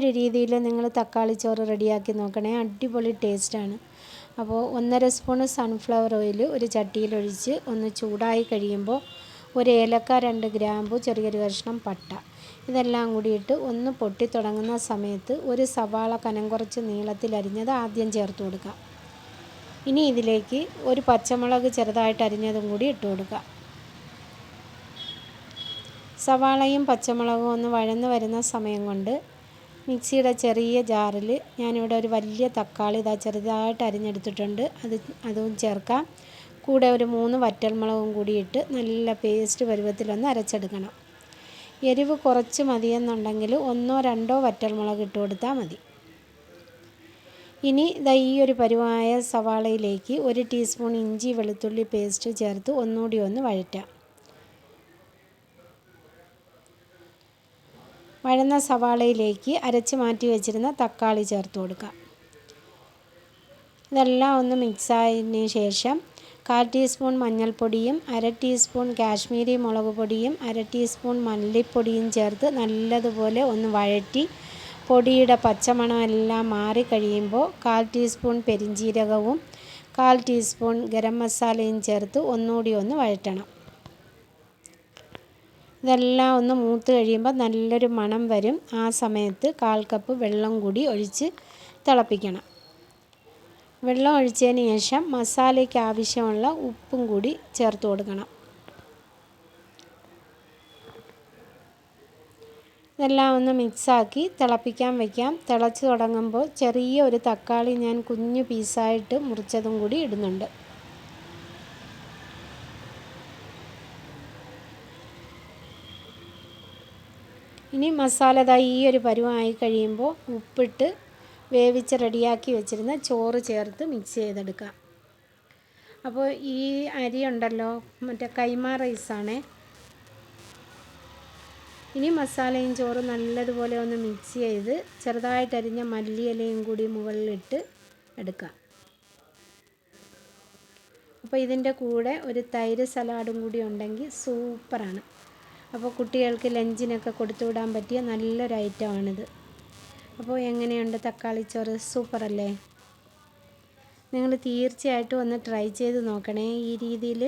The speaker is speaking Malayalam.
ഒരു രീതിയിൽ നിങ്ങൾ തക്കാളി ചോറ് റെഡിയാക്കി നോക്കണേ. അടിപൊളി ടേസ്റ്റാണ് അപ്പോൾ ഒന്നര സ്പൂണ് സൺഫ്ലവർ ഓയിൽ ഒരു ചട്ടിയിലൊഴിച്ച് ഒന്ന് ചൂടായി കഴിയുമ്പോൾ ഒരു ഏലക്ക രണ്ട് ഗ്രാമ്പു ചെറിയൊരു കഷ്ണം പട്ട ഇതെല്ലാം കൂടിയിട്ട് ഒന്ന് പൊട്ടി തുടങ്ങുന്ന സമയത്ത് ഒരു സവാള കനം കുറച്ച് നീളത്തിൽ അരിഞ്ഞത് ആദ്യം ചേർത്ത് കൊടുക്കുക. ഇനി ഇതിലേക്ക് ഒരു പച്ചമുളക് ചെറുതായിട്ട് അരിഞ്ഞതും കൂടി ഇട്ട് കൊടുക്കുക. സവാളയും പച്ചമുളകും ഒന്ന് വഴന്ന് വരുന്ന സമയം കൊണ്ട് മിക്സിയുടെ ചെറിയ ജാറിൽ ഞാനിവിടെ ഒരു വലിയ തക്കാളി ഇതാ ചെറുതായിട്ട് അരിഞ്ഞെടുത്തിട്ടുണ്ട്. അത് അതും ചേർക്കാം. കൂടെ ഒരു മൂന്ന് വറ്റൽമുളകും കൂടി ഇട്ട് നല്ല പേസ്റ്റ് പരുവത്തിലൊന്ന് അരച്ചെടുക്കണം. എരിവ് കുറച്ച് മതിയെന്നുണ്ടെങ്കിൽ ഒന്നോ രണ്ടോ വറ്റൽമുളക് ഇട്ട് കൊടുത്താൽ മതി. ഇനി ഇതാ ഈ ഒരു പരുവായ സവാളയിലേക്ക് ഒരു ടീസ്പൂൺ ഇഞ്ചി വെളുത്തുള്ളി പേസ്റ്റ് ചേർത്ത് ഒന്നുകൂടി ഒന്ന് വഴറ്റാം. വഴന്ന സവാളയിലേക്ക് അരച്ച് മാറ്റി വെച്ചിരുന്ന തക്കാളി ചേർത്ത് കൊടുക്കുക. ഇതെല്ലാം ഒന്ന് മിക്സായതിന് ശേഷം കാൽ ടീസ്പൂൺ മഞ്ഞൾപ്പൊടിയും അര ടീസ്പൂൺ കാശ്മീരി മുളക് പൊടിയും അര ടീസ്പൂൺ മല്ലിപ്പൊടിയും ചേർത്ത് നല്ലതുപോലെ ഒന്ന് വഴറ്റി പൊടിയുടെ പച്ചമണമെല്ലാം മാറി കഴിയുമ്പോൾ കാൽ ടീസ്പൂൺ പെരിഞ്ജീരകവും കാൽ ടീസ്പൂൺ ഗരം മസാലയും ചേർത്ത് ഒന്നുകൂടി ഒന്ന് വഴറ്റണം. ഇതെല്ലാം ഒന്ന് മൂത്ത് കഴിയുമ്പോൾ നല്ലൊരു മണം വരും. ആ സമയത്ത് കാൽ കപ്പ് വെള്ളം കൂടി ഒഴിച്ച് തിളപ്പിക്കണം. വെള്ളം ഒഴിച്ചതിന് ശേഷം മസാലയ്ക്ക് ആവശ്യമുള്ള ഉപ്പും കൂടി ചേർത്ത് കൊടുക്കണം. ഇതെല്ലാം ഒന്ന് മിക്സാക്കി തിളപ്പിക്കാൻ വയ്ക്കാം തിളച്ച് തുടങ്ങുമ്പോൾ ചെറിയ ഒരു തക്കാളി ഞാൻ കുഞ്ഞു പീസായിട്ട് മുറിച്ചതും കൂടി ഇടുന്നുണ്ട്. ഇനി മസാല ദാ ഈ ഒരു പരുവമായി കഴിയുമ്പോൾ ഉപ്പിട്ട് വേവിച്ച് റെഡിയാക്കി വെച്ചിരുന്ന ചോറ് ചേർത്ത് മിക്സ് ചെയ്തെടുക്കാം അപ്പോൾ ഈ അരി ഉണ്ടല്ലോ മറ്റേ കൈമ റൈസാണേ ഇനി മസാലയും ചോറും നല്ലതുപോലെ ഒന്ന് മിക്സ് ചെയ്ത് ചെറുതായിട്ടരിഞ്ഞ മല്ലിയിലയും കൂടി മുകളിലിട്ട് എടുക്കാം അപ്പോൾ ഇതിന്റെ കൂടെ ഒരു തൈര് സലാഡും കൂടി ഉണ്ടെങ്കിൽ സൂപ്പറാണ്. അപ്പോൾ കുട്ടികൾക്ക് ലഞ്ചിനൊക്കെ കൊടുത്തു വിടാൻ പറ്റിയ നല്ലൊരു ഐറ്റമാണിത്. അപ്പോൾ എങ്ങനെയുണ്ട് തക്കാളി തക്കാളിച്ചോറ് സൂപ്പറല്ലേ? നിങ്ങൾ തീർച്ചയായിട്ടും ഒന്ന് ട്രൈ ചെയ്ത് നോക്കണേ ഈ രീതിയിൽ